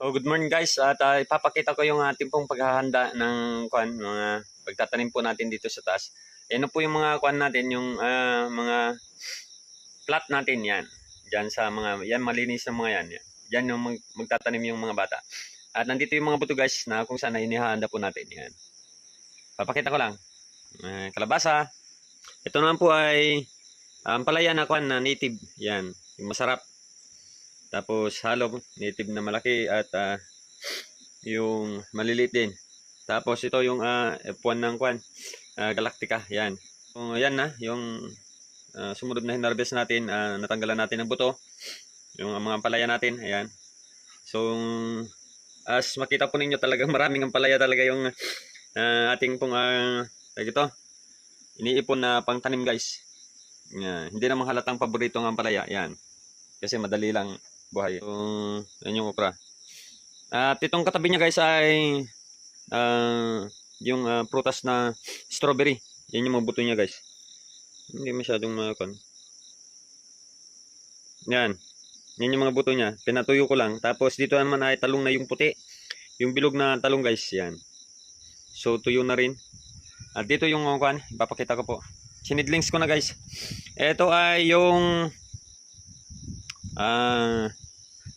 Oh, good morning guys. At ah, ipapakita ko yung ating pong paghahanda ng kwan, mga pagtatanim po natin dito sa taas. Yan po yung mga kwan natin, yung ah, mga plot natin yan. Diyan sa mga, yan malinis na mga yan. Yan, yan yung mag, magtatanim yung mga bata. At nandito yung mga buto guys na kung saan na inihahanda po natin. Yan. Papakita ko lang. Eh, kalabasa. Ito naman po ay ang palaya na kwan na native. Yan. Yung masarap. Tapos halo, native na malaki at ah, yung maliliit din. Tapos ito yung ah, F1 ng kwan, ah, Galactica, yan. So, yan na, yung ah, sumunod na hinarvest natin, ah, natanggalan natin ng buto. Yung ah, mga palaya natin, ayan. So, as makita po ninyo talagang maraming ang palaya talaga yung ah, ating pong uh, ito, iniipon na pangtanim guys. Yan. Hindi naman halatang paborito ng palaya, yan. Kasi madali lang buhay. So, yan yung okra. At itong katabi niya guys ay ah, yung ah, prutas na strawberry. Yan yung mga buto niya guys. Hindi masyadong makon. Yan. Yan yung mga buto niya. Pinatuyo ko lang. Tapos dito naman ay talong na yung puti. Yung bilog na talong guys. Yan. So tuyo na rin. At dito yung uh, kwan. Ipapakita ko po. Sinidlings ko na guys. Ito ay yung ah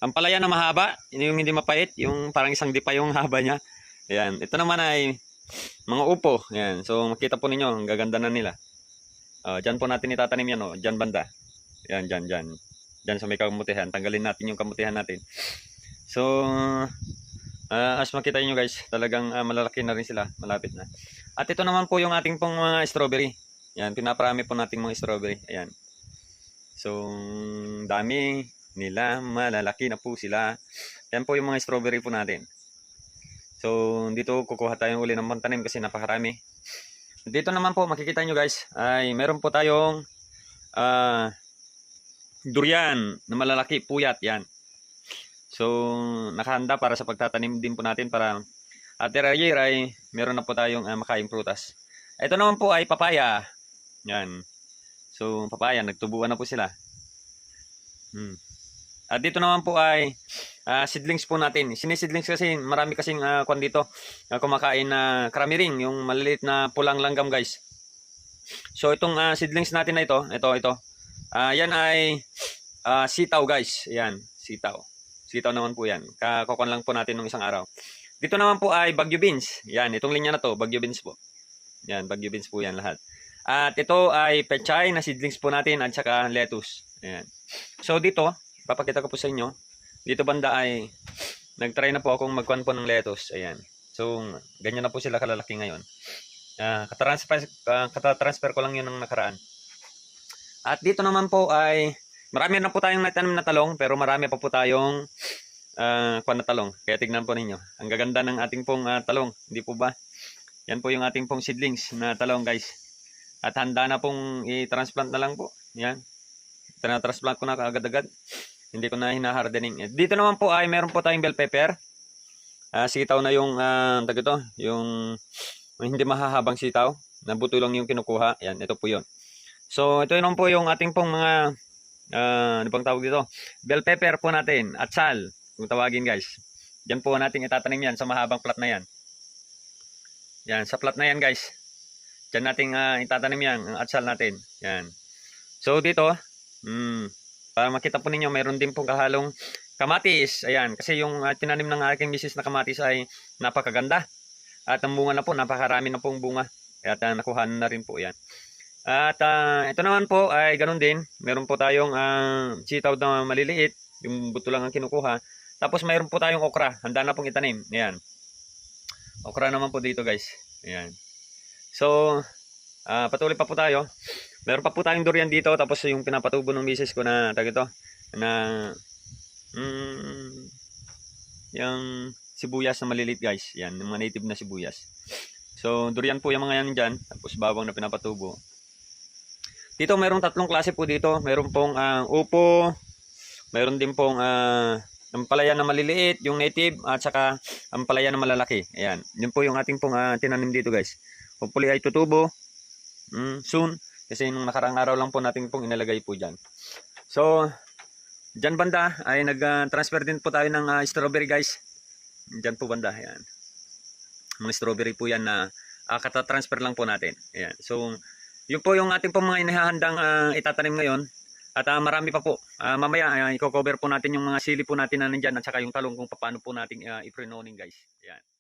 ang palaya na mahaba, yung hindi mapait, yung parang isang dipa yung haba niya. Ayan. Ito naman ay mga upo. Ayan. So makita po ninyo, ang gaganda na nila. Uh, diyan po natin itatanim yan, oh. Diyan banda. Ayan, diyan, diyan. Diyan sa may kamutihan. Tanggalin natin yung kamutihan natin. So, ah, as makita niyo guys, talagang ah, malalaki na rin sila. Malapit na. At ito naman po yung ating pong mga strawberry. Ayan, pinaparami po nating mga strawberry. Ayan. So, dami nila, malalaki na po sila. Yan po yung mga strawberry po natin. So, dito kukuha tayong uli ng pantanim kasi napakarami. Dito naman po, makikita nyo guys, ay meron po tayong ah durian na malalaki, puyat, yan. So, nakahanda para sa pagtatanim din po natin para after a year ay meron na po tayong uh, makaing prutas. Ito naman po ay papaya. Yan. So, papaya, nagtubuan na po sila. Hmm. At dito naman po ay ah, seedlings po natin. Siniseedlings kasi marami kasing uh, kwan dito na kumakain na kramiring, yung maliliit na pulang langgam guys. So itong ah, seedlings natin na ito, ito, ito. Ah, yan ay ah, sitaw guys. Yan, sitaw. Sitaw naman po yan. Kakokon lang po natin ng isang araw. Dito naman po ay bagyo beans. Yan, itong linya na to, bagyo beans po. Yan, bagyo beans po yan lahat. At ito ay pechay na seedlings po natin at saka lettuce. Ayan. So dito, papakita ko po sa inyo. Dito banda ay nagtry na po akong magkuhan po ng lettuce. Ayan. So, ganyan na po sila kalalaki ngayon. Uh, katatransfer, uh, katatransfer ko lang yun ng nakaraan. At dito naman po ay marami na po tayong natanim na talong pero marami pa po tayong uh, kuhan na talong. Kaya tignan po ninyo. Ang gaganda ng ating pong uh, talong. Hindi po ba? Yan po yung ating pong seedlings na talong guys. At handa na pong i-transplant na lang po. Yan. Tinatransplant ko na kaagad-agad. Hindi ko na hinahardening. Dito naman po ay meron po tayong bell pepper. Uh, sitaw na yung uh, ito, yung hindi mahahabang sitaw. Nabuto lang yung kinukuha. Yan, ito po yun. So, ito naman po yung ating pong mga uh, ano bang tawag dito? Bell pepper po natin. At sal, kung tawagin guys. Diyan po natin itatanim yan sa mahabang plat na yan. Yan, sa plat na yan guys. Diyan natin uh, itatanim yan, ang atsal natin. Yan. So, dito, mm, para makita po ninyo, mayroon din pong kahalong kamatis. Ayan, kasi yung uh, tinanim ng aking misis na kamatis ay napakaganda. At ang bunga na po, napakarami na pong bunga. Kaya uh, nakuha na rin po yan. At uh, ito naman po ay ganun din. Meron po tayong uh, sitaw na maliliit. Yung buto lang ang kinukuha. Tapos mayroon po tayong okra. Handa na pong itanim. Ayan. Okra naman po dito guys. Ayan. So, uh, patuloy pa po tayo. Meron pa po tayong durian dito. Tapos yung pinapatubo ng misis ko na tag ito. Na, mm, yung sibuyas na maliliit guys. Yan, yung mga native na sibuyas. So, durian po yung mga yan dyan. Tapos bawang na pinapatubo. Dito mayroong tatlong klase po dito. Meron pong uh, upo, meron din pong uh, ang palaya na maliliit, yung native, at saka ang palaya na malalaki. Ayan. Yun po yung ating pong uh, tinanim dito guys. Hopefully ay tutubo mm, soon. Kasi nung nakarang araw lang po natin pong inalagay po dyan. So, dyan banda ay nag-transfer din po tayo ng uh, strawberry guys. Diyan po banda, yan. Mga strawberry po yan na uh, kata-transfer lang po natin. Ayan. So, yun po yung ating po mga inihahandang ah, itatanim ngayon. At ah, marami pa po. Ah, mamaya, uh, i-cover po natin yung mga sili po natin na nandyan at saka yung talong kung paano po natin uh, i-prenoning guys. Ayan.